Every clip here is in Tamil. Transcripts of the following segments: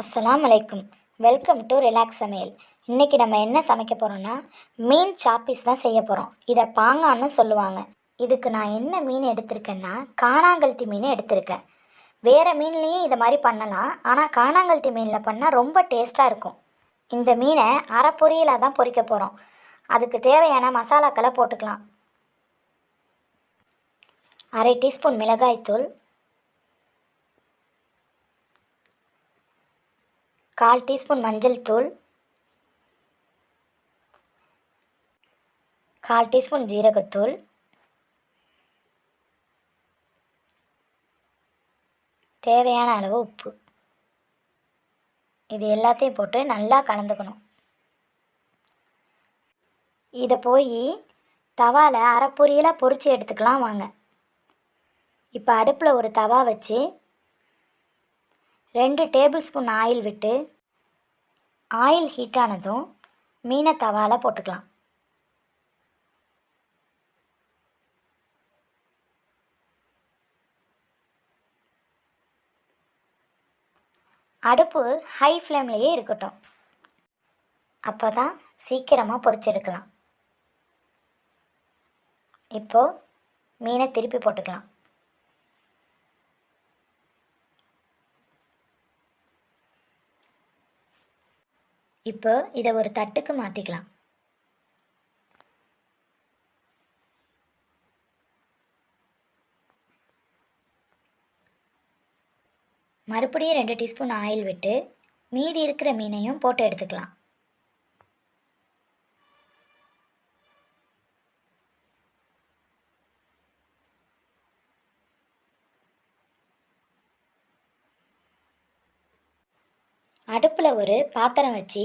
அஸ்லாம் வலைக்கும் வெல்கம் டு ரிலாக்ஸ் சமையல். இன்றைக்கி நம்ம என்ன சமைக்க போகிறோன்னா மீன் சாப்பீஸ் தான் செய்ய போகிறோம் இதை பாங்கான்னு சொல்லுவாங்க. இதுக்கு நான் என்ன மீன் எடுத்திருக்கேன்னா காணாங்கழுத்தி மீன் எடுத்திருக்கேன். வேறு மீன்லேயும் இதை மாதிரி பண்ணலாம். ஆனால் காணாங்கழுத்தி மீனில் பண்ணால் ரொம்ப டேஸ்ட்டாக இருக்கும். இந்த மீனை அரை பொரியலாக தான் பொரிக்க போகிறோம் அதுக்கு தேவையான மசாலாக்களை போட்டுக்கலாம். அரை டீஸ்பூன் மிளகாய்த்தூள் கால் டீஸ்பூன் மஞ்சள் தூள். கால் டீஸ்பூன் ஜீரகத்தூள் தேவையான அளவு உப்பு. இது எல்லாத்தையும் போட்டு நல்லா கலந்துக்கணும். இதை போய் தவாவில் அரை பொரியலாக பொரித்து எடுத்துக்கலாம் வாங்க. இப்போ அடுப்பில் ஒரு தவா வச்சு ரெண்டு டேபிள் ஸ்பூன் ஆயில் விட்டு ஆயில் ஹீட் ஆனதும் மீனை தவால போட்டுக்கலாம். அடுப்பு ஹை ஃப்ளேம்லேயே இருக்கட்டும். அப்போ தான் சீக்கிரமாக பொறிச்செடுக்கலாம் இப்போது மீனை திருப்பி போட்டுக்கலாம். இப்போ இதை ஒரு தட்டுக்கு மாற்றிக்கலாம் மறுபடியும் ரெண்டு டீஸ்பூன் ஆயில் விட்டு மீதி இருக்கிற மீனையும் போட்டு எடுத்துக்கலாம். அடுப்பில் ஒரு பாத்திரம் வச்சு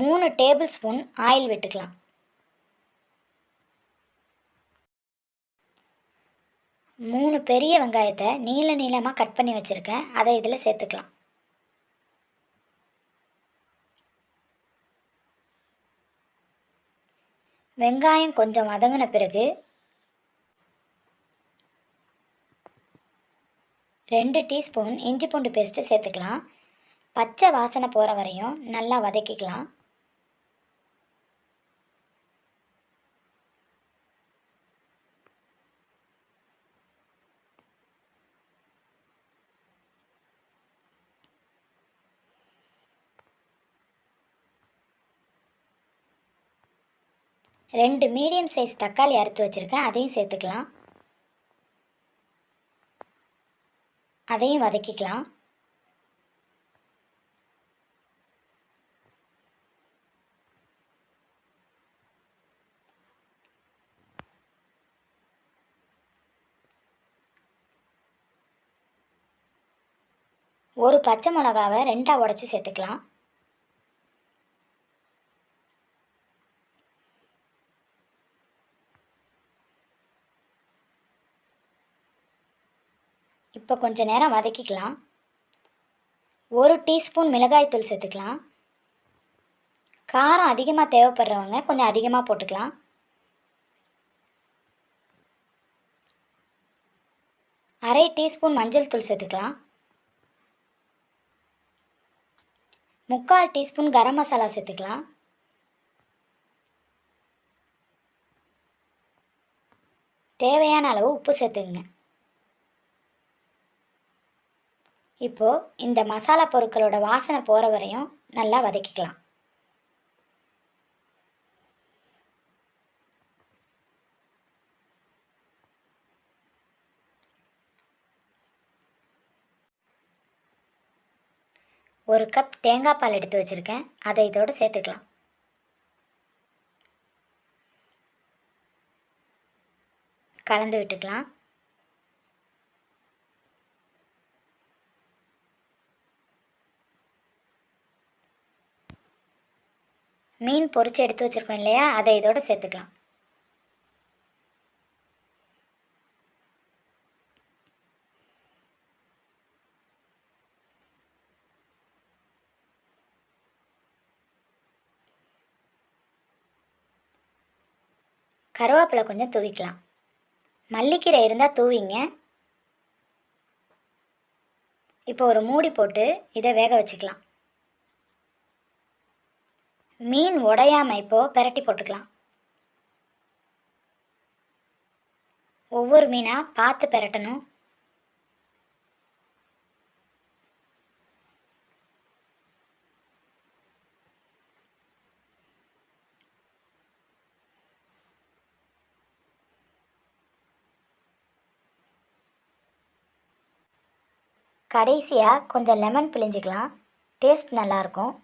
மூணு டேபிள் ஸ்பூன் ஆயில் விட்டுக்கலாம். மூணு பெரிய வெங்காயத்தை நீள நீளமாக கட் பண்ணி வச்சுருக்கேன். அதை இதில் சேர்த்துக்கலாம். வெங்காயம் கொஞ்சம் வதங்கின பிறகு ரெண்டு டீஸ்பூன் இஞ்சி பூண்டு பேஸ்ட்டு சேர்த்துக்கலாம். பச்சை வாசனை போகிற வரையும் நல்லா வதக்கிக்கலாம். ரெண்டு மீடியம் சைஸ் தக்காளி அறுத்து வச்சுருக்கேன் அதையும் சேர்த்துக்கலாம். அதையும் வதக்கிக்கலாம். ஒரு பச்சை மிளகாவை ரெண்டாக உடச்சி சேர்த்துக்கலாம். இப்போ கொஞ்ச நேரம் வதக்கிக்கலாம். ஒரு டீஸ்பூன் மிளகாய்த்தூள் சேர்த்துக்கலாம். காரம் அதிகமாக தேவைப்படுறவங்க கொஞ்சம் அதிகமாக போட்டுக்கலாம். அரை டீஸ்பூன் மஞ்சள் தூள் சேர்த்துக்கலாம். முக்கால் டீஸ்பூன் கரம் மசாலா சேர்த்துக்கலாம். தேவையான அளவு உப்பு சேர்த்துங்க இப்போது இந்த மசாலா பொருட்களோட வாசனை போகிற வரையும் நல்லா வதக்கிக்கலாம். ஒரு கப் தேங்காய் பால் எடுத்து வச்சுருக்கேன். அதை இதோடு சேர்த்துக்கலாம். கலந்து விட்டுக்கலாம். மீன் பொரிச்சு எடுத்து வச்சுருக்கோம் இல்லையா? அதை இதோட சேர்த்துக்கலாம். கருவேப்பிலை கொஞ்சம் தூவிக்கலாம். மல்லிக்கீரை இருந்தால் தூவிங்க. இப்போ ஒரு மூடி போட்டு இதை வேக வச்சுக்கலாம். மீன் உடையாமல் இப்போது பெரட்டி போட்டுக்கலாம். ஒவ்வொரு மீனாக பார்த்து பெரட்டணும். கடைசியாக கொஞ்சம் லெமன் பிழிஞ்சிக்கலாம். டேஸ்ட் நல்லாயிருக்கும்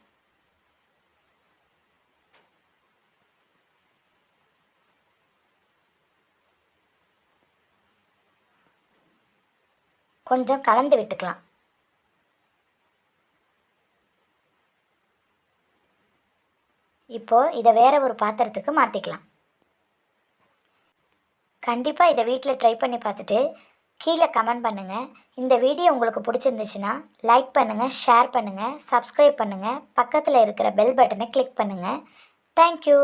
கொஞ்சம் கலந்து விட்டுக்கலாம். இப்போது இதை வேற ஒரு பாத்திரத்துக்கு மாற்றிக்கலாம் கண்டிப்பாக இதை வீட்டில் ட்ரை பண்ணி பார்த்துட்டு கீழே கமெண்ட் பண்ணுங்கள் இந்த வீடியோ உங்களுக்கு பிடிச்சிருந்துச்சுன்னா லைக் பண்ணுங்கள் ஷேர் பண்ணுங்கள் சப்ஸ்கிரைப் பண்ணுங்கள் பக்கத்தில் இருக்கிற பெல் பட்டனை கிளிக் பண்ணுங்கள் தேங்க்யூ